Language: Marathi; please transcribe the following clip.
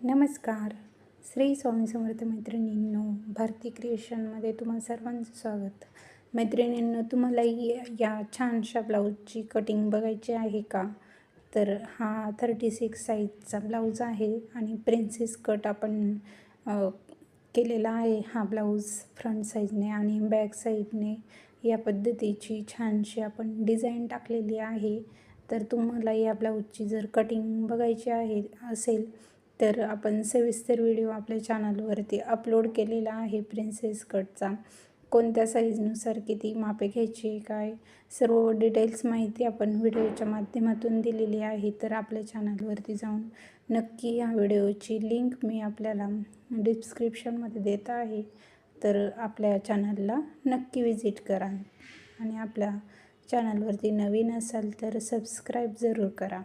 नमस्कार. श्री स्वामी समर्थ मैत्रिणींनो भारती क्रिएशनमध्ये तुम्हा सर्वांचं स्वागत. मैत्रिणींनो तुम्हाला या या छानशा ब्लाऊजची कटिंग बघायची आहे का? तर हा थर्टी सिक्स साईजचा ब्लाऊज आहे आणि प्रिन्सेस कट आपण केलेला आहे हा ब्लाऊज फ्रंट साईजने आणि बॅक साईडने या पद्धतीची छानशी आपण डिझाईन टाकलेली आहे. तर तुम्हाला या ब्लाऊजची जर कटिंग बघायची आहे असेल तर आपण सविस्तर व्हिडिओ आपल्या चॅनलवरती अपलोड केलेला आहे प्रिन्सेस कटचा कोणत्या साईजनुसार किती मापे घ्यायची काय? सर्व डिटेल्स माहिती आपण व्हिडिओच्या माध्यमातून दिलेली आहे. तर आपल्या चॅनलवरती जाऊन नक्की या व्हिडिओची लिंक मी आपल्याला डिस्क्रिप्शनमध्ये देत आहे. तर आपल्या चॅनलला नक्की विजिट करा. आणि आपल्या चॅनलवरती नवीन असाल तर सबस्क्राईब जरूर करा.